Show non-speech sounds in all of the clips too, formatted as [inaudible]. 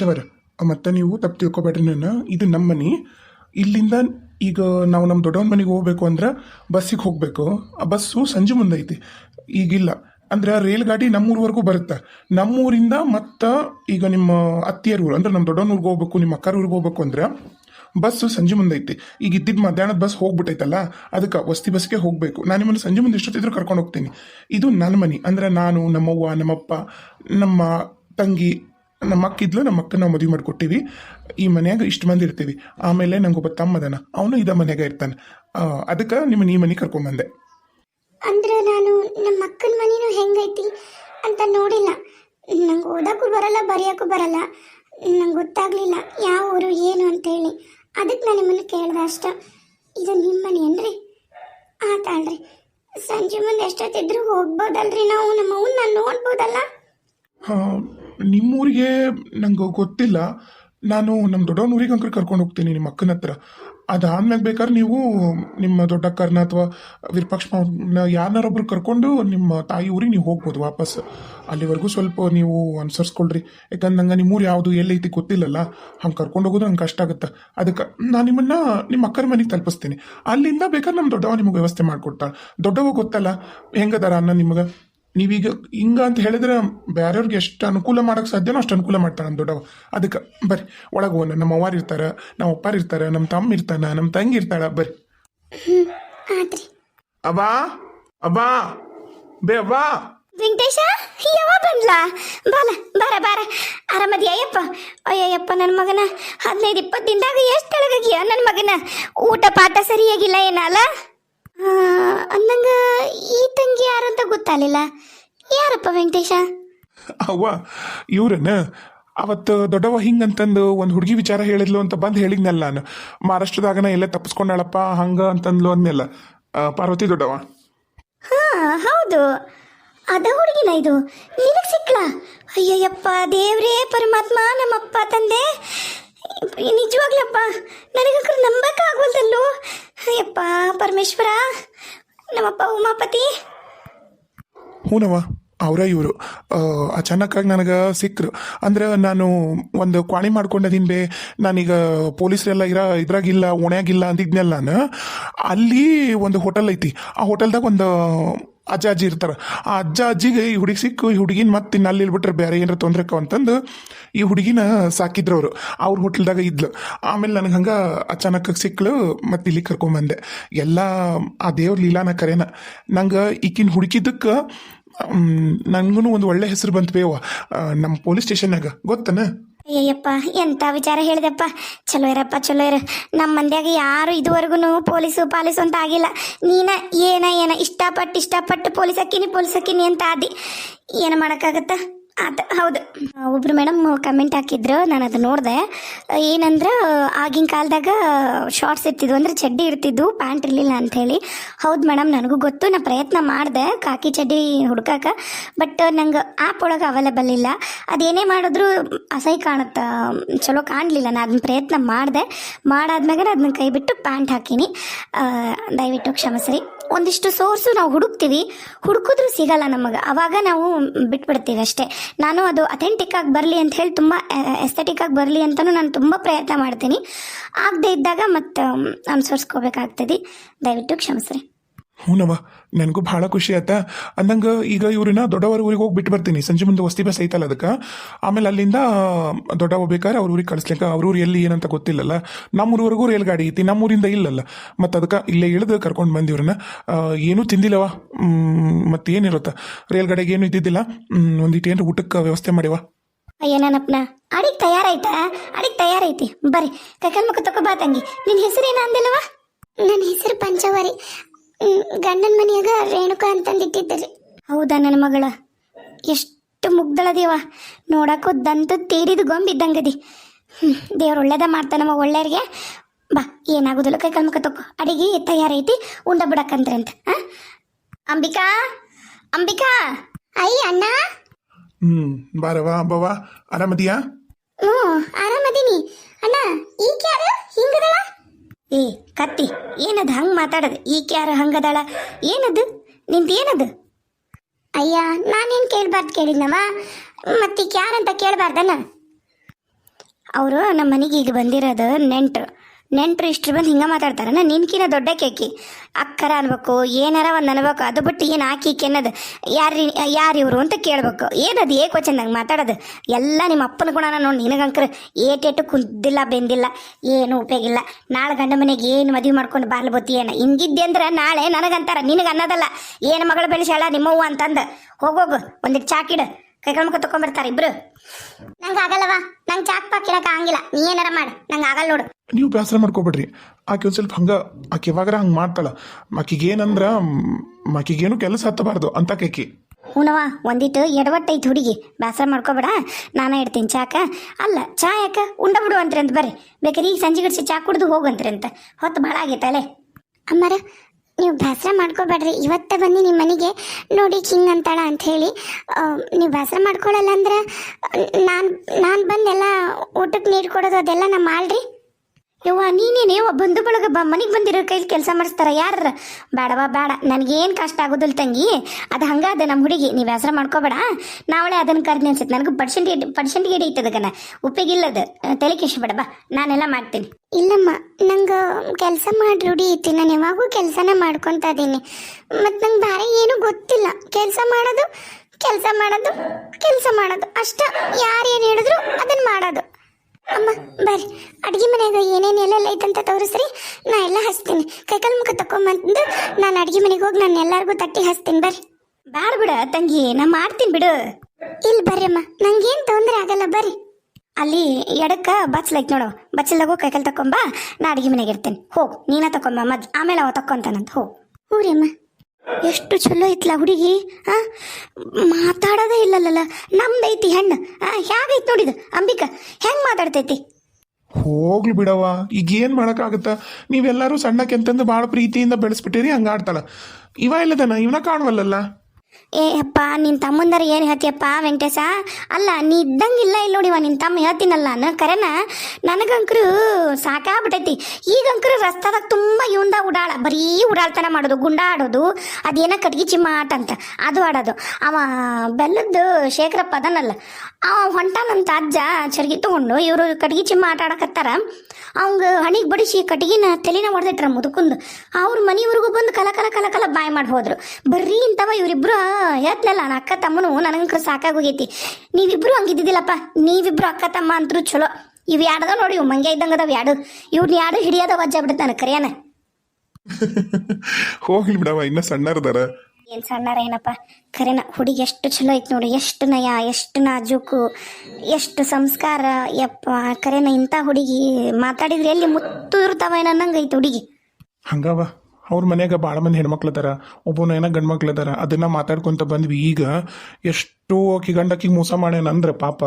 ಪಂಚವರ ಮತ್ತೆ ನೀವು ತಪ್ಪು ತಿಳ್ಕೊಬೇಡ್ರಿ ನನ್ನ. ಇದು ನಮ್ಮ ಮನೆ ಇಲ್ಲಿಂದ ಈಗ ನಾವು ನಮ್ಮ ದೊಡ್ಡವನ ಮನೆಗೆ ಹೋಗ್ಬೇಕು ಅಂದ್ರೆ ಬಸ್ಸಿಗೆ ಹೋಗ್ಬೇಕು. ಆ ಬಸ್ಸು ಸಂಜೆ ಮುಂದೆ ಐತಿ. ಈಗಿಲ್ಲ. ಅಂದ್ರೆ ರೈಲ್ ಗಾಡಿ ನಮ್ಮೂರವರೆಗೂ ಬರುತ್ತೆ? ನಮ್ಮೂರಿಂದ ಮತ್ತು ಈಗ ನಿಮ್ಮ ಅತ್ತಿಯರ್ ಊರು, ಅಂದ್ರೆ ನಮ್ಮ ದೊಡ್ಡವನ ಊರಿಗೆ ಹೋಗ್ಬೇಕು, ನಿಮ್ಮ ಅಕ್ಕರ ಊರಿಗೆ ಹೋಗ್ಬೇಕು ಅಂದ್ರೆ ಬಸ್ಸು ಸಂಜೆ ಮುಂದೆ ಐತಿ. ಈಗ ಇದ್ದಿದ್ದು ಮಧ್ಯಾಹ್ನದ ಬಸ್ ಹೋಗ್ಬಿಟ್ಟೈತಲ್ಲ, ಅದಕ್ಕೆ ವಸ್ತಿ ಬಸ್ಗೆ ಹೋಗಬೇಕು. ನಾನು ನಿಮ್ಮನ್ನು ಸಂಜೆ ಮುಂದೆ ಎಷ್ಟೊತ್ತಿದ್ರು ಕರ್ಕೊಂಡು ಹೋಗ್ತೀನಿ. ಇದು ನನ್ನ ಮನೆ. ಅಂದ್ರೆ ನಾನು, ನಮ್ಮವ್ವ, ನಮ್ಮಪ್ಪ, ನಮ್ಮ ತಂಗಿ ನಮ್ಮ ಅಕ್ಕಿದ್ಲು ನಮ್ಮ ಅಕ್ಕನ ನಾವು ಮದುವೆ ಮಾಡಿಕೊಟ್ಟಿವಿ. ಈ ಮನ್ಯಾಗ ಇಷ್ಟು ಮಂದಿ ಇರ್ತೀವಿ. ಆಮೇಲೆ ನಂಗೊಬ್ಬ ತಮ್ಮದನ. ಅವನು ಇದ ಮನ್ಯಾಗ ಇರ್ತಾನೆ. ಅದಕ್ಕೆ ನಿಮ್ಮನ್ನ ಈ ಮನೆ ಕರ್ಕೊಂಬಂದೆ. ಅಂದ್ರೆ ನಾನು ನಮ್ಮ ಅಕ್ಕನ ಮನೇನು ಹೆಂಗೈತಿ ಅಂತ ನೋಡಿಲ್ಲ. ನಂಗೆ ಓದಕ್ಕೂ ಬರಲ್ಲ ಬರೆಯೋಕ್ಕೂ ಬರಲ್ಲ. ನಂಗೆ ಗೊತ್ತಾಗ್ಲಿಲ್ಲ ಯಾವ ಊರು ಏನು ಅಂತ ಹೇಳಿ. ಅದಕ್ಕೆ ನಾನು ನಿಮ್ಮನ್ನು ಕೇಳ್ದೆ ಅಷ್ಟ. ಇದು ನಿಮ್ಮ ಮನೆ ಏನ್ರಿ? ತಾಳ್ರಿ. ಸಂಜೆ ಮುಂದೆ ಎಷ್ಟೊತ್ತಿದ್ರು ಹೋಗ್ಬೋದಲ್ರಿ ನಾವು? ನಮ್ಮ ಅವನ್ನ ನೋಡ್ಬೋದಲ್ಲ? ಹಾ, ನಿಮ್ಮೂರಿಗೆ ನಂಗೆ ಗೊತ್ತಿಲ್ಲ. ನಾನು ನಮ್ಮ ದೊಡ್ಡವನ ಊರಿಗೆ ಅಂಕರ್ ಕರ್ಕೊಂಡು ಹೋಗ್ತೀನಿ ನಿಮ್ಮ ಅಕ್ಕನ ಹತ್ರ. ಅದಾದ್ಮೇಲೆ ಬೇಕಾದ್ರೆ ನೀವು ನಿಮ್ಮ ದೊಡ್ಡಕ್ಕರ್ನ ಅಥವಾ ವಿರಪಕ್ಷ ಯಾರನ್ನಾರೊಬ್ರು ಕರ್ಕೊಂಡು ನಿಮ್ಮ ತಾಯಿ ಊರಿಗೆ ನೀವು ಹೋಗ್ಬೋದು ವಾಪಸ್. ಅಲ್ಲಿವರೆಗೂ ಸ್ವಲ್ಪ ನೀವು ಅನುಸರಿಸ್ಕೊಳ್ರಿ. ಯಾಕಂದ್ರೆ ನಂಗೆ ನಿಮ್ಮೂರು ಯಾವುದು ಎಲ್ಲೈತಿ ಗೊತ್ತಿಲ್ಲಲ್ಲ. ಹಂಗೆ ಕರ್ಕೊಂಡು ಹೋಗೋದು ನಂಗೆ ಕಷ್ಟ ಆಗುತ್ತೆ. ಅದಕ್ಕೆ ನಾನು ನಿಮ್ಮನ್ನ ನಿಮ್ಮ ಅಕ್ಕರ ಮನೆಗೆ ತಲುಪಿಸ್ತೀನಿ. ಅಲ್ಲಿಂದ ಬೇಕಾದ್ರೆ ನಮ್ಮ ದೊಡ್ಡವ ನಿಮಗೆ ವ್ಯವಸ್ಥೆ ಮಾಡಿಕೊಡ್ತಾಳೆ. ದೊಡ್ಡವ ಗೊತ್ತಲ್ಲ. ಹೆಂಗದಾರ ಅನ್ನ ನಿಮಗೆ? ನೀವೀಗ ಹಿಂಗ ಅಂತ ಹೇಳಿದ್ರೆ ಬೇರೆಯವ್ರಿಗೆ ಎಷ್ಟು ಅನುಕೂಲ ಮಾಡಕ್ ಸಾಧ್ಯನೋ ಅಷ್ಟು ಅನುಕೂಲ ಮಾಡ್ತಾನೆ ನಮ್ಮ ದೊಡ್ಡವ ಅದಕ್ಕೆ ಬರ್ರಿ ಒಳಗೆ ಹೋಗೋಣ. ನಮ್ಮ ಅವ್ವಾರು ಇರ್ತಾರ ನಮ್ಮ ಅಪ್ಪಾರು ಇರ್ತಾರ ನಮ್ಮ ತಮ್ಮ ಇರ್ತಾನ ನಮ್ಮ ತಂಗಿ ಇರ್ತಾಳ ಬರ್ರಿ. ಅಬ್ಬಾ ಅಬ್ಬಾ ಬೇ ಅಬ್ಬಾ ವೆಂಕಟೇಶ ಯಾವ ಬಂದ್ಲಾ? ಬಾಲ ಬಾರ ಬಾರ. ಆರಾಮದಿಯಪ್ಪ ಅಯ್ಯಯ್ಯಪ್ಪ ನನ್ನ ಮಗನ. ಹದಿನೈದು ಇಪ್ಪತ್ತು ದಿನದಾಗ ಎಷ್ಟು ತಳಗಿಯ ನನ್ನ ಮಗನ? ಊಟ ಪಾಠ ಸರಿಯಾಗಿಲ್ಲ ಏನಲ್ಲ ಅಂದಂಗ ಈ ತಂಗಿ ಯಾರಂತ ಗೊತ್ತಾಗಲಿಲ್ಲ. ಯಾರಪ್ಪ ವೆಂಕಟೇಶ? ಅವ್ವ ಇವ್ರನ್ನ ಅವತ್ತು ದೊಡ್ಡವ ಹಿಂಗಂತಂದು ಒಂದು ಹುಡುಗಿ ವಿಚಾರ ಹೇಳಿದ್ಲು ಅಂತ ಬಂದು ಹೇಳಿದ್ನಲ್ಲ ನಾನು. ಮಹಾರಾಷ್ಟ್ರದಾಗನ ಎಲ್ಲ ತಪ್ಪಿಸ್ಕೊಂಡಾಳಪ್ಪ ಹಂಗ ಅಂತಂದ್ಲು ಅಂದ್ನೆಲ್ಲ. ಪಾರ್ವತಿ ದೊಡ್ಡವ ಹಾ ಹೌದು. ಅದ ಹುಡುಗಿನ ಇದು. ನಿನಗೆ ಸಿಕ್ಲ ಅಯ್ಯಯ್ಯಪ್ಪ ದೇವ್ರೇ ಪರಮಾತ್ಮ ನಮ್ಮಪ್ಪ ತಂದೆ. ನಿಜವಾಗ್ಲಪ್ಪ ನಂಬಕ ನಂಬಕ್ಕಾಗವಲ್ದಲ್ಲೋ ಅಯ್ಯಪ್ಪ ಪರಮೇಶ್ವರ ನಮ್ಮಪ್ಪ ಉಮಾಪತಿ. ಹೂನವ ಅವರ ಇವರು. ಅಚಾನಕ್ಕಾಗಿ ನನಗೆ ಸಿಕ್ಕರು ಅಂದ್ರೆ ನಾನು ಒಂದು ಕ್ವಾಣಿ ಮಾಡ್ಕೊಂಡದೀನಿ ಬೇ ನಾನೀಗ ಪೊಲೀಸರೆಲ್ಲ ಇರ, ಇದ್ರಾಗಿಲ್ಲ, ಓಣ್ಯಾಗಿಲ್ಲ ಅಂದಿದ್ನೆಲ್ಲ ನಾನು. ಅಲ್ಲಿ ಒಂದು ಹೋಟೆಲ್ ಐತಿ. ಆ ಹೋಟೆಲ್ದಾಗ ಒಂದು ಅಜ್ಜ ಅಜ್ಜಿ ಇರ್ತಾರೆ. ಆ ಅಜ್ಜ ಅಜ್ಜಿಗೆ ಈ ಹುಡುಗಿ ಸಿಕ್ಕು, ಈ ಹುಡುಗಿನ ಮತ್ತೆ ಇನ್ನು ಅಲ್ಲಿ ಇಲ್ಬಿಟ್ರೆ ಬೇರೆ ಏನಾರ ತೊಂದ್ರೆ ಅಂತಂದು ಈ ಹುಡುಗಿನ ಸಾಕಿದ್ರು ಅವರು. ಅವ್ರ ಹೋಟೆಲ್ದಾಗ ಇದ್ಲು. ಆಮೇಲೆ ನನಗೆ ಹಂಗೆ ಅಚಾನಕ್ ಸಿಕ್ಕಳು ಮತ್ತೆ ಇಲ್ಲಿ ಕರ್ಕೊಂಬಂದೆ. ಎಲ್ಲ ಆ ದೇವ್ರ ಲೀಲಾನ ಕರೆನ. ನಂಗೆ ಈಕಿನ ಹುಡುಕಿದ್ದಕ್ಕೆ ನನಗೂ ಒಂದು ಒಳ್ಳೆ ಹೆಸರು ಬಂತು ಬೇವ. ನಮ್ಮ ಪೊಲೀಸ್ ಸ್ಟೇಷನ್ನಾಗ ಗೊತ್ತನ? ಅಯ್ಯಪ್ಪ ಎಂತ ವಿಚಾರ ಹೇಳಿದಪ್ಪ? ಚಲೋ ಇರಪ್ಪ, ಚಲೋ ಇರ. ನಮ್ಮ ಮಂದ್ಯಾಗ ಯಾರು ಇದುವರೆಗೂ ಪೊಲೀಸು ಪಾಲೀಸು ಅಂತ ಆಗಿಲ್ಲ. ನೀನ ಏನ ಏನ, ಇಷ್ಟಪಟ್ಟು ಇಷ್ಟಪಟ್ಟು ಪೊಲೀಸ್ ಹಾಕಿನಿ ಪೊಲೀಸ್ ಹಾಕಿನಿ ಅಂತ ಆದಿ. ಏನು ಮಾಡೋಕ್ಕಾಗತ್ತ? ಆತ ಹೌದು. ಒಬ್ರು ಮೇಡಮ್ ಕಮೆಂಟ್ ಹಾಕಿದ್ರು, ನಾನು ಅದು ನೋಡಿದೆ. ಏನಂದ್ರೆ, ಆಗಿನ ಕಾಲದಾಗ ಶಾರ್ಟ್ಸ್ ಇರ್ತಿದ್ವು ಅಂದ್ರೆ ಚಡ್ಡಿ ಇರ್ತಿದ್ವು ಪ್ಯಾಂಟ್ ಇರಲಿಲ್ಲ ಅಂಥೇಳಿ ಹೌದು ಮೇಡಮ್ ನನಗೂ ಗೊತ್ತು ನಾನು ಪ್ರಯತ್ನ ಮಾಡಿದೆ ಕಾಕಿ ಚಡ್ಡಿ ಹುಡ್ಕಾಕ ಬಟ್ ನಂಗೆ ಆ್ಯಪ್ ಒಳಗೆ ಅವೈಲೇಬಲ್ ಇಲ್ಲ. ಅದೇನೇ ಮಾಡಿದ್ರು ಅಸಹ್ಯ ಕಾಣುತ್ತೆ, ಚಲೋ ಕಾಣಲಿಲ್ಲ. ನಾನು ಅದನ್ನ ಪ್ರಯತ್ನ ಮಾಡಿದೆ. ಮಾಡಾದ್ಮೇಲೆ ಅದನ್ನ ಕೈ ಬಿಟ್ಟು ಪ್ಯಾಂಟ್ ಹಾಕೀನಿ ದಯವಿಟ್ಟು ಕ್ಷಮಿಸ್ರಿ ಒಂದಿಷ್ಟು ಸೋರ್ಸು ನಾವು ಹುಡುಕ್ತೀವಿ, ಹುಡುಕಿದ್ರು ಸಿಗಲ್ಲ ನಮಗೆ. ಅವಾಗ ನಾವು ಬಿಟ್ಬಿಡ್ತೀವಿ ಅಷ್ಟೇ. ನಾನು ಅದು ಅಥೆಂಟಿಕ್ ಆಗಿ ಬರಲಿ ಅಂತ ಹೇಳಿ ತುಂಬ ಎಸ್ಥೆಟಿಕ್ ಆಗಿ ಬರಲಿ ಅಂತಲೂ ನಾನು ತುಂಬ ಪ್ರಯತ್ನ ಮಾಡ್ತೀನಿ. ಆಗದೆ ಇದ್ದಾಗ ಮತ್ತೆ ಅನುಸರಿಸ್ಕೋಬೇಕಾಗ್ತದೆ. ದಯವಿಟ್ಟು ಕ್ಷಮಿಸ್ರಿ. ಹೂನವ ನನಗೂ ಭಾಳ ಖುಷಿ ಆಯ್ತಾ? ಅಂದಂಗೆ ಈಗ ಇವ್ರನ್ನ ದೊಡ್ಡವರ ಊರಿಗೆ ಹೋಗಿ ಬಿಟ್ಟು ಬರ್ತೀನಿ. ಸಂಜೆ ಮುಂದೆ ವಸ್ತಿ ಬಸ್ ಐತಲ್ಲ ಅದಕ್ಕೆ. ಆಮೇಲೆ ಅಲ್ಲಿಂದ ದೊಡ್ಡವ ಬೇಕಾದ್ರೆ ಅವ್ರ ಊರಿಗೆ ಕಳಿಸ್ಲಿಕ್ಕೆ. ಅವ್ರ ಊರು ಎಲ್ಲಿ ಏನಂತ ಗೊತ್ತಿಲ್ಲಲ್ಲ. ನಮ್ಮೂರವರೆಗೂ ರೈಲ್ ಗಾಡಿ ಐತಿ. ನಮ್ಮೂರಿಂದ ಇಲ್ಲಲ್ಲ. ಮತ್ತು ಅದಕ್ಕೆ ಇಲ್ಲೇ ಇಳಿದು ಕರ್ಕೊಂಡು ಬಂದು ಇವ್ರನ್ನ. ಏನೂ ತಿಂದಿಲ್ಲವ ಮತ್ತು ಏನಿರುತ್ತೆ? ರೈಲ್ ಗಾಡಿಗೆ ಏನೂ ಇದ್ದಿದ್ದಿಲ್ಲ. ಒಂದಿಟ್ಟು ಏನು ಊಟಕ್ಕೆ ವ್ಯವಸ್ಥೆ ಮಾಡಿವ ಅಯ್ಯ ನನ್ನಪ್ಪನ. ಅಡಿಗೆ ತಯಾರಾಯ್ತಾ? ಅಡಿಗೆ ತಯಾರೈತಿ. ಬರ್ರಿ. ಕೈಕಲ್ ಮುಖ ತಕೋ ಬಾ ತಂಗಿ. ನಿನ್ನ ಹೆಸರು ಏನ ಅಂದಿಲ್ವಾ ನನ್ನ ಹೆಸರು ಪಂಚವರಿ. ಗಂಡನ ಮನೆಯಾಗ ರೇಣುಕಾ ಅಂತಂದಿಟ್ಟಿದ್ದರು ಹೌದಾ ನನ್ನ ಮಗಳ? ಎಷ್ಟು ಮುಗ್ದಳದೇವ ನೋಡಕ್ಕೂ ದಂತ ತೀರಿದ ಗೊಂಬಿದ್ದಂಗದಿ ದೇವ್ರು ಒಳ್ಳೇದ ಮಾಡ್ತಾನಮ್ಮ ಒಳ್ಳೆಯವ್ರಿಗೆ ಬಾ ಏನಾಗೋದಿಲ್ಲ ಕೈ ಮುಖ ತಕೋ ಅಡಿಗೆ ತಯಾರೈತಿ ಉಂಡ ಬಿಡಕ್ಕಂತ್ರೆ ಅಂತ? ಅಂಬಿಕಾ? ಅಂಬಿಕಾ? ಅಯ್ಯ ಅಣ್ಣ. ಹ್ಞೂ ಬಾರವಾ ಬವ್ವ ಆರಾಮದಿಯಾ? ಹ್ಞೂ ಆರಾಮದೀನಿ. ಅಣ್ಣ ಈಕೆ ಯಾರು? ಹಿಂಗದಳ? ಏ, ಕತ್ತಿ, ಏನದು ಹಂಗೆ ಮಾತಾಡದು? ಈಕೆ ಯಾರು ಹಂಗದಾಳ? ಏನದು? ನಿಂತ ಏನದು ಅಯ್ಯ, ನಾನೇನು ಕೇಳಬಾರ್ದು ಕೇಳಿದ್ನವ? ಮತ್ತೀಕ್ ಯಾರಂತ ಕೇಳಬಾರ್ದನ? ಅವರು ನಮ್ಮ ಮನೆಗೆ ಈಗ ಬಂದಿರೋದು ನೆಂಟ್ರು. ನೆಂಟ್ರು ಇಷ್ಟ್ರು ಬಂದು ಹಿಂಗೆ ಮಾತಾಡ್ತಾರನ ನಿನ್ಕಿನ ದೊಡ್ಡ ಕೇಕಿ ಅಕ್ಕರ ಅನ್ಬೇಕು, ಏನಾರ ಒಂದು ಅನ್ಬೇಕು, ಅದು ಬಿಟ್ಟು ಏನು ಹಾಕಿ ಕೆನ್ನದು ಯಾರು ಯಾರು ಇವರು ಅಂತ ಕೇಳ್ಬೇಕು. ಏನದು ನಂಗೆ ಮಾತಾಡೋದು? ಎಲ್ಲ ನಿಮ್ಮ ಅಪ್ಪನ ಗುಣನ ನೋಡಿ ನಿನಗಂಕರ ಏಟೇಟು ಕುಂದಿಲ್ಲ, ಬೆಂದಿಲ್ಲ, ಏನು ಉಪಯೋಗಿಲ್ಲ ನಾಳೆ ಗಂಡ ಮನೆಗೆ ಏನು ಮದುವೆ ಮಾಡ್ಕೊಂಡು ಬಾರ್ಲು ಬತ್ತಿ ಏನ? ಹಿಂಗಿದ್ದೆ ಅಂದ್ರೆ ನಾಳೆ ನನಗಂತಾರ, ನಿನಗೆ ಅನ್ನೋದಲ್ಲ. ಏನು ಮಗಳು ಬೆಳೆಸಾಳ ನಿಮ್ಮವ್ವ ಅಂತಂದು. ಹೋಗೋಗು ಒಂದಿಟ್ಟು ಚಾಕಿಡು. ಕೈಗಳ ಮುಖ ತಕೊಂಡ್ಬರ್ತಾರೆ ಇಬ್ರು. ನಂಗೆ ಆಗಲ್ಲವಾ ನಂಗೆ ಚಾಕ್ ಪಾಕ್ ಇಡಕ್ಕೆ ಆಗಂಗಿಲ್ಲ. ನೀ ಏನಾರ ಮಾಡು ನಂಗೆ ಆಗಲ್ಲ ನೋಡು. ನೀವು ಬೇಸರ ಮಾಡ್ಕೋಬೇಡ್ರಿ. ಆಕೆ ಒಂದು ಸ್ವಲ್ಪ ಹಂಗೆ ಆಕೆ ಯಾವಾಗಾರ ಹಂಗೆ ಮಾಡ್ತಾಳ. ಮಕ್ಕಿಗೆ ಏನಂದ್ರ ಆಕಿಗೇನು ಕೆಲಸ ಹತ್ತಬಾರ್ದು ಅಂತ ಕೇಕಿ ಹೂನವ ಒಂದಿಟ್ಟು ಎಡವಟ್ಟೈತಿ ಹುಡುಗಿ. ಬೇಸರ ಮಾಡ್ಕೋಬೇಡ ನಾನು ಇಡ್ತೀನಿ ಚಾಕ. ಅಲ್ಲ ಚಾ ಯಾಕ? ಉಂಡ ಬಿಡು ಅಂತ್ರಿ ಅಂತ ಬರ್ರಿ. ಬೇಕಾದ್ರೆ ಈಗ ಸಂಜೆ ಗಡಿಸಿ ಚಾ ಕುಡ್ದು ಹೋಗಂತ್ರಿ ಅಂತ. ಹೊತ್ತು ಭಾಳ ಆಗೈತಲೆ. ಅಮ್ಮರ ನೀವು ಬೇಸರ ಮಾಡ್ಕೋಬೇಡ್ರಿ. ಇವತ್ತೇ ಬನ್ನಿ ನಿಮ್ಮ ಮನೆಗೆ. ನೋಡಿ ಕಿಂಗ್ ಅಂತಾಳ ಅಂತ ಹೇಳಿ. ನೀವು ಬೇಸರ ಮಾಡ್ಕೊಳ್ಳಲ್ಲ ಅಂದ್ರೆ, ನಾನು ನಾನು ಬಂದೆಲ್ಲ ಊಟಕ್ಕೆ ನೀರು ಕೊಡೋದು ಅದೆಲ್ಲ ನಾ ಮಾಡ್ರಿ ಯವ್ವ, ನೀನೇನೇ ಬಂಧು ಬಳಗ ಬ ಮನೆಗೆ ಬಂದಿರೋ ಕೈಲಿ ಕೆಲಸ ಮಾಡಿಸ್ತಾರ ಯಾರ ಬೇಡವಾ ಬೇಡ ನನಗೇನು ಕಷ್ಟ ಆಗೋದಿಲ್ಲ ತಂಗಿ. ಅದು ಹಂಗಾದ ನಮ್ಮ ಹುಡುಗಿ, ನೀವು ಹೆಸರು ಮಾಡ್ಕೋಬೇಡ. ನಾವಳೆ ಅದನ್ನು ಕರ್ದಿ ಅನ್ಸುತ್ತೆ ನನಗೆ ಪಡ್ಸಂಟಿ ಪಡ್ಸಂಟಿಗೆ ಹಿಡಿತದಗನ ಉಪ್ಪಿಗಿಲ್ಲದ. ತಲೆ ಕೆಶಬೇಡ ಬಾ ನಾನೆಲ್ಲ ಮಾಡ್ತೀನಿ. ಇಲ್ಲಮ್ಮ, ನಂಗೆ ಕೆಲಸ ಮಾಡಿ ರೂಢಿ ಐತಿ. ನಾನು ಯಾವಾಗೂ ಕೆಲಸನ ಮಾಡ್ಕೊತಾ ಇದ್ದೀನಿ ಮತ್ತು ನಂಗೆ ಬೇರೆ ಏನೂ ಗೊತ್ತಿಲ್ಲ. ಕೆಲಸ ಮಾಡೋದು ಕೆಲಸ ಮಾಡೋದು ಕೆಲಸ ಮಾಡೋದು. ಅಷ್ಟ ಏನು ಹೇಳಿದ್ರು ಅದನ್ನು ಮಾಡೋದು. ಅಮ್ಮ ಬರ್ರಿ. ಅಡುಗೆ ಮನೆಯಾಗ ಏನೇನು ಎಲ್ಲೆಲ್ಲ ಐತಂತ ತೋರಿಸ್ರಿ ನಾ ಎಲ್ಲ ಹಚ್ತೀನಿ. ಕೈಕಾಲು ಮುಖ ತಕೊಂಬಂದು ನಾನು ಅಡುಗೆ ಮನೆಗೆ ಹೋಗಿ ನಾನು ಎಲ್ಲರಿಗೂ ತಟ್ಟಿ ಹಚ್ತೀನಿ ಬರ್ರಿ. ಬಾರ್ ಬಿಡ ತಂಗಿ ನಾ ಮಾಡ್ತೀನಿ ಬಿಡು. ಇಲ್ಲ ಬರ್ರಿ ಅಮ್ಮ. ನಂಗೇನು ತೊಂದರೆ ಆಗಲ್ಲ ಬರ್ರಿ. ಅಲ್ಲಿ ಎಡಕ್ಕ ಬಚ್ಚಲೈತ್ ನೋಡು. ಬಚ್ಚಲಾಗೋ ಕೈಕಾಲು ತಕೊಂಬ ನಾ ಅಡುಗೆ ಮನೆಗೆ ಇರ್ತೀನಿ. ಹೋಗು ನೀನ ತಕೊಂಬ ಮದ್ ಆಮೇಲೆ ಅವ ತಕೊಂತಾನಂತ ಹೋಗು. ಹ್ಞೂ ರೀ ಅಮ್ಮ. ಎಷ್ಟು ಚಲೋ ಐತ್ಲ ಹುಡುಗಿ ಆ? ಮಾತಾಡೋದೇ ಇಲ್ಲಲ್ಲ ನಮ್ದೈತಿ ಹೆಣ್ಣು. ಹ್ಯಾಗೈತ್ ನೋಡಿದ ಅಂಬಿಕಾ? ಮಾತಾಡ್ತೈತಿ. ಹೋಗ್ಲಿ ಬಿಡವ ಈಗ ಏನು ಮಾಡೋಕ್ಕಾಗತ್ತ? ನೀವೆಲ್ಲರೂ ಸಣ್ಣಕ್ಕೆ ಅಂತಂದು ಭಾಳ ಪ್ರೀತಿಯಿಂದ ಬೆಳೆಸ್ಬಿಟ್ಟಿರಿ ಹಂಗಾಡ್ತಾಳ ಇವ ಇಲ್ಲದನ? ಇವನ ಕಾಣವಲ್ಲಲ್ಲ? ಏ, ಅಪ್ಪ ನಿನ್ನ ತಮ್ಮಂದರ ಏನು ಹೇಳ್ತಿಯಪ್ಪ, ವೆಂಕಟೇಶ? ಅಲ್ಲ, ನೀ ಇದ್ದಂಗಿಲ್ಲ ಇಲ್ಲ ನೋಡಿವ ನಿನ್ನ ತಮ್ಮ ಹೇಳ್ತೀನಲ್ಲ ನಾನು ಕರೆನ? ನನಗಂಕ್ರು ಸಾಕಾಗ್ಬಿಟ್ಟೈತಿ. ಈಗಂಕ್ರು ರಸ್ತಾದಾಗ ತುಂಬ ಇವಂದ ಉಡಾಳ, ಬರೀ ಉಡಾಳ್ತನ ಮಾಡೋದು, ಗುಂಡ ಆಡೋದು, ಅದೇನ ಕಟ್ಗಿ ಚಿಮ್ಮ ಆಟ ಅಂತ, ಅದು ಆಡೋದು. ಅವ ಬೆಲ್ಲದ್ದು ಶೇಖರಪ್ಪ ಅದನಲ್ಲ. ಅವ ಹೊಂಟಾನಂತ ಅಜ್ಜ ಚರ್ಗಿ ತಗೊಂಡು, ಇವರು ಕಟ್ಗಿ ಚಿಮ್ಮ ಆಟ ಆಡಕತ್ತಾರ. ಅವಂಗ ಹಣಿಗೆ ಬಡಿಸಿ ಕಟ್ಟಿಗೆನ ತಲೆನ ಹೊಡೆದಿಟ್ರ ಮುದುಕುಂದು. ಅವ್ರ ಮನೆಯವರೆಗೂ ಬಂದು ಕಲ ಕಲ ಕಲ ಕಲ ಬಾಯ್ ಮಾಡಿ ಹೋದ್ರು. ಬರ್ರಿ ಇಂಥವ ಇವರಿಬ್ರು ಹೇಳ್ತಲ್ಲ ನನ್ನ ಅಕ್ಕ ತಮ್ಮನು ನನಗಂಕ್ರ ಸಾಕಾಗೋಗೈತಿ. ನೀವಿಬ್ರು ಹಂಗಿದ್ದಿದ್ದಿಲ್ಲಪ್ಪ. ನೀವಿಬ್ರು ಅಕ್ಕ, ತಮ್ಮ ಅಂತರೂ ಚಲೋ. ಇವು ಯಾಡದ ನೋಡಿ, ಇವು ಮಂಗೆ ಇದ್ದಂಗ ಅದಾವ ಯಾಡು. ಇವ್ರನ್ನ ಯಾಡು ಹಿಡಿಯೋದ ವಜ್ಜ ಬಿಡುತ್ತಾನ ಕರಿಯಾನ? [laughs] ಹೋಗ್ಲಿ ಇನ್ನ ಇನ್ನೂ ಸಣ್ಣರದಾರ. ಏನ್ ಸಣ್ಣರ ಏನಪ್ಪ ಕರೆನ ಹುಡುಗಿ ಎಷ್ಟು ಚಲೋ ಐತಿ ನೋಡಿ. ಎಷ್ಟು ನಯ, ಎಷ್ಟು ನಾಜೂಕು, ಎಷ್ಟು ಸಂಸ್ಕಾರ. ಯಪ್ಪ ಕರೆನ ಇಂಥ ಹುಡುಗಿ ಮಾತಾಡಿದ್ರೆ ಎಲ್ಲಿ ಮುತ್ತು ಇರ್ತಾವೇನೋ ಅನ್ನಂಗೈತೆ ಹುಡುಗಿ. ಹಂಗವ ಅವ್ರ ಮನೆಯಾಗ ಭಾಳ ಮಂದಿ ಹೆಣ್ಮಕ್ಳು ಅದಾರ. ಒಬ್ಬನ ಏನೋ ಗಂಡ್ಮಕ್ಳು ಅದಾರ. ಅದನ್ನ ಮಾತಾಡ್ಕೊಂತ ಬಂದ್ವಿ. ಈಗ ಎಷ್ಟು ಆಕಿ ಗಂಡಕ್ಕಿಗೆ ಮೋಸ ಮಾಡ್ಯಾನಂದ್ರೆ ಪಾಪ.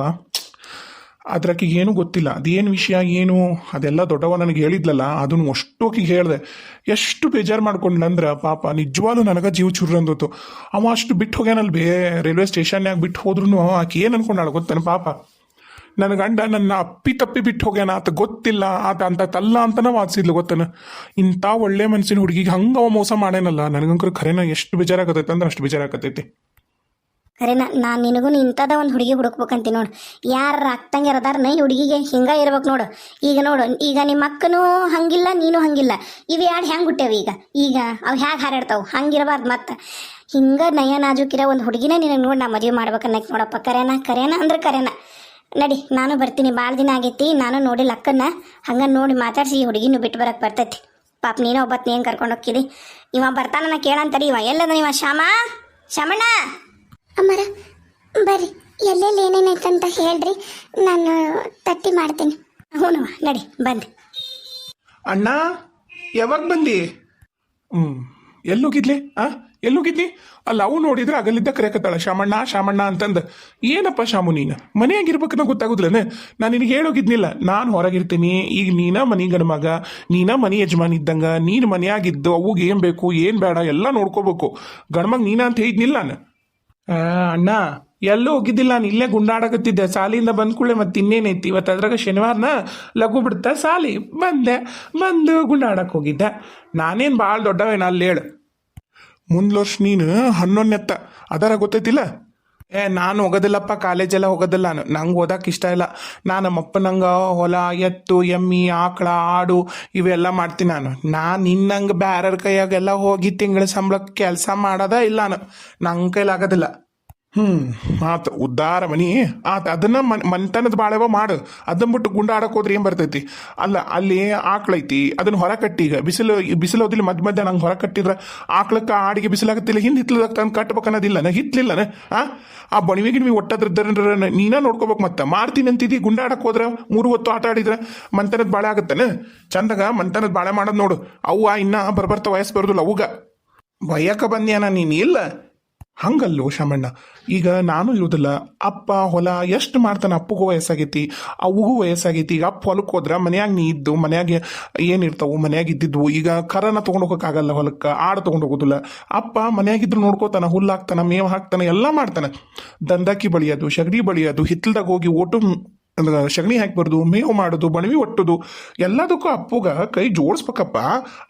ಅದ್ರಕ್ಕಿಗೆ ಏನೂ ಗೊತ್ತಿಲ್ಲ. ಅದೇನು ವಿಷಯ, ಏನು? ಅದೆಲ್ಲ ದೊಡ್ಡವ ನನಗೆ ಹೇಳಿದ್ಲಲ್ಲ, ಅದನ್ನು ಅಷ್ಟು ಆಕಿಗೆ ಹೇಳಿದೆ. ಎಷ್ಟು ಬೇಜಾರು ಮಾಡ್ಕೊಂಡ್ಲಂದ್ರೆ ಪಾಪ, ನಿಜವಾಗ್ಲೂ ನನಗೆ ಜೀವ ಚೂರು ಅಂದೋತು ಅವ ಅಷ್ಟು ಬಿಟ್ಟು ಹೋಗ್ಯಾನಲ್ ಬೇ, ರೈಲ್ವೆ ಸ್ಟೇಷನ್ಯಾಗ ಬಿಟ್ಟು ಹೋದ್ರೂ ಆಕೆ ಏನು ಅನ್ಕೊಂಡಾಳ ಗೊತ್ತಾನೆ ಪಾಪ? ನನ್ನ ಗಂಡ ನನ್ನ ಅಪ್ಪಿ ತಪ್ಪಿ ಬಿಟ್ಟು ಹೋಗ್ಯಾನ, ಆತ ಗೊತ್ತಿಲ್ಲ, ಆತ ಅಂತ ತಲ್ಲ ಅಂತನ ವಾದಿಸಿದ್ಲು ಗೊತ್ತನ? ಇಂಥ ಒಳ್ಳೆ ಮನ್ಸಿನ ಹುಡುಗಿಗೆ ಹಂಗೆ ಅವ ಮೋಸ ಮಾಡೇನಲ್ಲ ನನಗಂಕರು ಖರೇನ ಎಷ್ಟು ಬೇಜಾರಾಗತೈತೆ ಅಂದ್ರೆ ಅಷ್ಟು ಬೇಜಾರಾಗತೈತಿ. ಖರೇನ ನಾನು ನಿನಗೂ ಇಂಥದ ಒಂದು ಹುಡುಗಿ ಹುಡುಕ್ಬೇಕಂತಿ ನೋಡು. ಯಾರು ಆಗ್ತಂಗೆ ಅದಾರನ ಈ ಹುಡುಗಿಗೆ ಹಿಂಗೆ ಇರ್ಬೇಕು ನೋಡು. ಈಗ ನೋಡು, ಈಗ ನಿಮ್ಮ ಅಕ್ಕನೂ ಹಂಗಿಲ್ಲ, ನೀನು ಹಂಗಿಲ್ಲ. ಇವು ಎರಡು ಹೆಂಗೆ ಹುಟ್ಟ್ಯಾವ ಈಗ? ಈಗ ಅವು ಹ್ಯಾಗೆ ಹಾರಾಡ್ತಾವು? ಹಂಗಿರಬಾರ್ದು ಮತ್ತೆ. ಹಿಂಗ ನಯ ನಾಜುಕಿರೋ ಒಂದು ಹುಡುಗಿನ ನಿನಗೆ ನೋಡಿ ನಾ ಮದುವೆ ಮಾಡ್ಬೇಕನ್ನಕ್ಕೆ ನೋಡಪ್ಪ. ಕರೆನ ಕರೆನ ಅಂದ್ರೆ ಕರೆನ. ನಡಿ, ನಾನು ಬರ್ತೀನಿ. ಭಾಳ ದಿನ ಆಗೈತಿ. ನಾನು ನೋಡಿಲ್ಲ ಅಕ್ಕನ ಹಂಗೆ ನೋಡಿ ಮಾತಾಡ್ಸಿ ಈ ಹುಡುಗಿನೂ ಬಿಟ್ಟು ಬರಕ್ಕೆ ಬರ್ತೈತಿ. ಪಾಪ, ನೀನು ಒಬ್ಬತ್ತು ಏನು ಕರ್ಕೊಂಡು ಹೋಗ್ಕಿದಿ. ಇವ ಬರ್ತಾನ ಕೇಳಂತಡಿ ಇವ ಎಲ್ಲದ ಇವ? ಶ್ಯಾಮ? ಶ್ಯಾಮಣ್ಣ? ಅಮ್ಮರ, ಬರ್ರಿ, ಎಲ್ಲೆಲ್ಲಿ ಏನೇನೈತಂತ ಹೇಳ್ರಿ. ನಾನು ತಟ್ಟಿ ಮಾಡ್ತೀನಿ. ಹ್ಞೂ ನಡಿ ಬಂದೆ ಅಣ್ಣ, ಯಾವಾಗ ಬಂದಿ? ಹ್ಮ್ ಎಲ್ಲೋಗಿದ್ಲಿ ಆ ಎಲ್ಲೋಗಿದ್ಲಿ ಅಲ್ಲ, ಅವು ನೋಡಿದ್ರೆ ಅಗಲಿದ್ದ ಕರೆಕತ್ತಾಳ. ಶಾಮಣ್ಣ ಶಾಮಣ್ಣ ಅಂತಂದ. ಏನಪ್ಪ ಶಾಮು ನೀನು? ಮನೆಯಾಗಿರ್ಬೇಕನ್ನ ಗೊತ್ತಾಗುದಿಲ್ಲನೆ? ನಾನು ನಿನಗೆ ಹೇಳೋಗಿದ್ನಿಲ್ಲ. ನಾನು ಹೊರಗಿರ್ತೀನಿ. ಈಗ ನೀನ ಮನೆ ಗಂಡ ಮಗ, ನೀನ ಮನಿ ಯಜಮಾನ್ ಇದ್ದಂಗ, ನೀನು ಮನೆಯಾಗಿದ್ದು ಅವುಗೆ ಏನ್ ಬೇಕು, ಏನ್ ಬೇಡ, ಎಲ್ಲ ನೋಡ್ಕೋಬೇಕು. ಗಂಡ್ಮಗ್ ನೀನ ಅಂತ ಹೇಳಿದ್ನಿಲ್ಲ ನಾನು. ಆ, ಅಣ್ಣ ಎಲ್ಲೂ ಹೋಗಿದ್ದಿಲ್ಲ. ನಾನು ಇಲ್ಲೇ ಗುಂಡಾಡಕತ್ತಿದ್ದೆ. ಸಾಲಿಯಿಂದ ಬಂದ ಕೂಡಲೇ ಮತ್ತೆ ಇನ್ನೇನೈತಿ? ಇವತ್ತು ಅದ್ರಾಗ ಶನಿವಾರನ ಲಘು ಬಿಡ್ತಾ ಸಾಲಿ. ಬಂದೆ. ಬಂದು ಗುಂಡಾಡಕ್ಕೆ ಹೋಗಿದ್ದೆ. ನಾನೇನು ಭಾಳ ದೊಡ್ಡವೇನ ಅಲ್ಲಿ ಹೇಳು. ಮುಂದ್ ವರ್ಷ ನೀನು ಹನ್ನೊಂದನೆತ್ತ. ಅದರ ಗೊತ್ತೈತಿಲ್ಲ? ಏ, ನಾನು ಹೋಗೋದಿಲ್ಲಪ್ಪ ಕಾಲೇಜೆಲ್ಲ ಹೋಗೋದಿಲ್ಲ ನಾನು. ನಂಗೆ ಓದಕ್ಕೆ ಇಷ್ಟ ಇಲ್ಲ. ನಾನು ನಮ್ಮಪ್ಪ ನಂಗೆ ಹೊಲ, ಎತ್ತು, ಎಮ್ಮಿ, ಆಕಳ, ಆಡು ಇವೆಲ್ಲ ಮಾಡ್ತೀನಿ ನಾನು. ನಾನು ನಿನ್ನಂಗೆ ಬ್ಯಾರರ್ ಕೈಯಾಗೆಲ್ಲ ಹೋಗಿ ತಿಂಗಳ ಸಂಬಳಕ್ಕೆ ಕೆಲಸ ಮಾಡೋದ ಇಲ್ಲ ನಾನು. ನಂಗೆ ಕೈಲಾಗೋದಿಲ್ಲ. ಹ್ಞೂ ಆತ ಉದ್ದಾರ ಮನಿ. ಆತ ಅದನ್ನ ಮನ್, ಮನ್ತನದ ಬಾಳೆವ ಮಾಡು. ಅದನ್ನ ಬಿಟ್ಟು ಗುಂಡಾಡಕ್ಕೆ ಆಡಕ್ ಹೋದ್ರೆ ಏನು ಬರ್ತೈತಿ? ಅಲ್ಲ, ಅಲ್ಲಿ ಆಕ್ಳೈತಿ ಅದನ್ನ ಹೊರ ಈಗ ಬಿಸಿಲು ಬಿಸಿಲು ಹೋದಿಲ್ಲ ಮಧ್ಯ ಮಧ್ಯ ನಂಗೆ ಹೊರ ಕಟ್ಟಿದ್ರ ಆಕಳಕ್ಕೆ ಆಡಿಗೆ ಬಿಸಿಲಾಗತ್ತಿಲ್ಲ. ಹಿಂದೆ ಹಿತ್ಲದಾಗ ತಂದು ನಾ ಹಿತ್ಲಿಲ್ಲನ ಆ? ಆ ಬಣಿವೆ ಗಿಣಿವಿ ಒಟ್ಟದ್ರ ನೀನ ನೋಡ್ಕೋಬೇಕು ಮತ್ತೆ. ಮಾರ್ತೀನಿ ಅಂತಿದ್ದಿ ಗುಂಡಾಡಕ್ ಹೋದ್ರ ಮೂರು ಹೊತ್ತು ಆಟ ಆಡಿದ್ರ ಮಂತನದ ಬಾಳೆ ಆಗತ್ತನ? ಚಂದಾಗ ಮಂತನದ ಬಾಳೆ ಮಾಡೋದು ನೋಡು. ಅವ್ವ ಇನ್ನ ಬರ್ಬರ್ತ ವಯಸ್ಸು ಬರೋದಿಲ್ಲ. ಅವುಗ. ಭಯಕ್ಕ ಬಂದ್ಯಾನ ನೀನು? ಇಲ್ಲ. ಹಂಗಲ್ಲೋ ಶಮಣ್ಣ ಈಗ ನಾನು ಇರುವುದಿಲ್ಲ ಅಪ್ಪ, ಹೊಲ, ಎಷ್ಟು ಮಾಡ್ತಾನೆ ಅಪ್ಪಗೂ ವಯಸ್ಸಾಗೈತಿ ಅವಗೂ ವಯಸ್ಸಾಗೈತಿ ಈಗ ಅಪ್ಪ ಹೊಲಕ್ಕೆ ಹೋದ್ರೆ ಮನ್ಯಾಗ ನೀ ಇದ್ದು, ಮನ್ಯಾಗ ಏನಿರ್ತಾವು ಮನ್ಯಾಗ ಇದ್ದಿದ್ವು, ಈಗ ಕರನ ತೊಗೊಂಡು ಹೋಗೋಕ್ಕಾಗಲ್ಲ ಹೊಲಕ್ಕೆ, ಆಡು ತೊಗೊಂಡು ಹೋಗೋದಿಲ್ಲ ಅಪ್ಪ ಮನ್ಯಾಗಿದ್ರು ನೋಡ್ಕೋತಾನೆ, ಹುಲ್ಲು ಹಾಕ್ತಾನ, ಮೇವು ಹಾಕ್ತಾನೆ, ಎಲ್ಲ ಮಾಡ್ತಾನೆ. ದಂದಾಕಿ ಬಳಿಯೋದು, ಶಗಡಿ ಬಳಿಯೋದು ಹಿತ್ತಲ್ದಾಗ ಹೋಗಿ ಓಟು ಅಂದ್ರೆ ಸಗಣಿ ಹಾಕ್ಬಾರ್ದು ಮೇವು ಮಾಡೋದು, ಬಣವಿ ಒಟ್ಟುದು, ಎಲ್ಲದಕ್ಕೂ ಅಪ್ಪುಗ ಕೈ ಜೋಡಿಸ್ಬೇಕಪ್ಪ.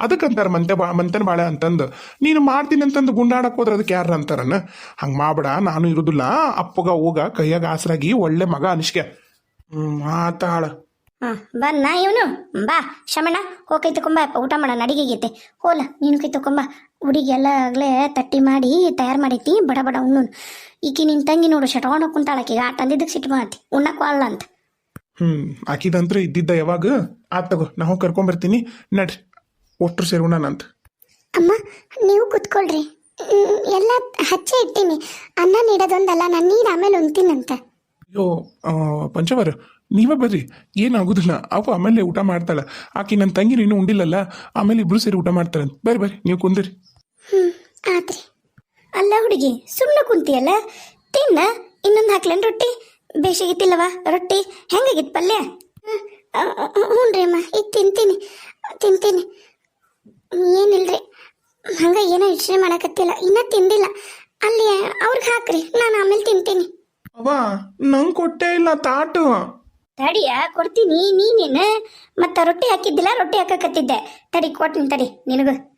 ಅದಕ್ಕಂತಾರೆ ಮಂತೆ ಬಾ ಮಂತನ ಬಾಳೆ ಅಂತಂದು, ನೀನು ಮಾಡ್ತೀನಿ ಅಂತಂದು ಗುಂಡಾಡಕ್ಕೆ ಹೋದ್ರೆ ಅದಕ್ಕೆ ಯಾರು ಅಂತಾರನ? ಹಂಗೆ ಮಾಡ್ಬೇಡ, ನಾನು ಇರೋದಿಲ್ಲ. ಅಪ್ಪುಗ ಹೋಗ, ಕೈಯಾಗ ಆಸರಾಗಿ ಒಳ್ಳೆ ಮಗ ಅನಿಸ್ಕೆ ಮಾತಾಳ ಬನ್ನ ಹಾ ಇವನು. ಬಾ ಶಮಣ ಹೋಗಿ ಕೈ ತಕೊಂಬ ಊಟ ಮಾಡೋಣ ಅಡಿಗೆಗೈತೆ ಹೋಲ, ನೀನು ಕೈ ತಕೊಂಬ ಹುಡುಗಿ ಆಗಲೇ ತಟ್ಟಿ ಮಾಡಿ, ತಯಾರು ಮಾಡೈತಿ, ಬಡ ಬಡ ಉಣ್ಣು ಈಕಿ ನಿನ್ನ ತಂಗಿ ನೋಡು ಶಟ್ಕೊಂಡು ಕುಂತಾಳಕ್ಕೆ ಆ ತಂದಿದ್ದಕ್ಕೆ ಸಿಟ್ಟು ಮಾಡ್ತಿ ಉಣ್ಣಕ್ಕೆ ಅಂತ. ಹ್ಞೂ ಆಕಿದಂತ್ರ ಇದ್ದಿದ್ದ ಯಾವಾಗ? ಆತ್ ತಗೋ ನಾವು ಕರ್ಕೊಂಬರ್ತೀನಿ. ನಡ್ರಿ ಒಟ್ಟರು ಸೇರೋಣನಂತ ಅಮ್ಮ ನೀವು ಕುತ್ಕೊಳ್ರಿ. ಮ್, ಎಲ್ಲ ಹಚ್ಚೆ ಇಟ್ಟೀನಿ. ಅನ್ನ ನೀಡೋದೊಂದಲ್ಲ ನಾನು ನೀರು ಆಮೇಲೆ ಉಣ್ತೀನಂತ. ಅಯ್ಯೋ ಆ, ಪಂಚವರ ನೀವೇ ಬರ್ರಿ. ಏನಾಗುದಿಲ್ಲ. ಅವು ಆಮೇಲೆ ಊಟ ಮಾಡ್ತಾಳ. ಆಕಿ ನನ್ನ ತಂಗಿ ಇನ್ನೂ ಉಂಡಿಲ್ಲಲ್ಲ ಆಮೇಲೆ ಇಬ್ರು ಸೇರಿ ಊಟ ಮಾಡ್ತಾಳೆ ಬರ್ರಿ ಬರ್ರಿ ನೀವು ಕುಂದಿರಿ. ಹ್ಞೂ ಆತ್ರಿ. ಅಲ್ಲ ಹುಡುಗಿ ಸುಮ್ಮನೆ ಕುಂತಿಯಲ್ಲ? ತಿನ್ನ ಇನ್ನೊಂದು ಹಾಕ್ಲೇನು ರೊಟ್ಟಿ? ಬೇಸಿಗಿತ್ತಿಲ್ಲವ ರೊಟ್ಟಿ? ಹೆಂಗಾಗಿತ್ತು ಪಲ್ಯ? ಹ್ಞೂ ರೀ ಅಮ್ಮ. ಈಗ ತಿಂತೀನಿ. ತಿಂತೀನಿ. ಏನಿಲ್ರಿ? ಹಂಗೆ ಏನೋ ಯೋಚನೆ ಮಾಡಕತ್ತಿಲ್ಲ. ಇನ್ನೂ ತಿಂದಿಲ್ಲ. ಅಲ್ಲಿ ಅವ್ರಿಗೆ ಹಾಕ್ರಿ. ನಾನು ಆಮೇಲೆ ತಿಂತೀನಿ. ಅವ ನಂಗ್ ಕೊಟ್ಟೆ ಇಲ್ಲ ತಾಟು. ತಡಿಯ ಕೊಡ್ತೀನಿ. ನೀನೇನು? ಮತ್ತೆ ರೊಟ್ಟಿ ಹಾಕಿದ್ದಿಲ್ಲ ರೊಟ್ಟಿ ಹಾಕಕತ್ತಿದ್ದೆ. ತಡಿ ಕೊಟ್ಟಿನಿ ತಡಿ ನಿನಗೂ.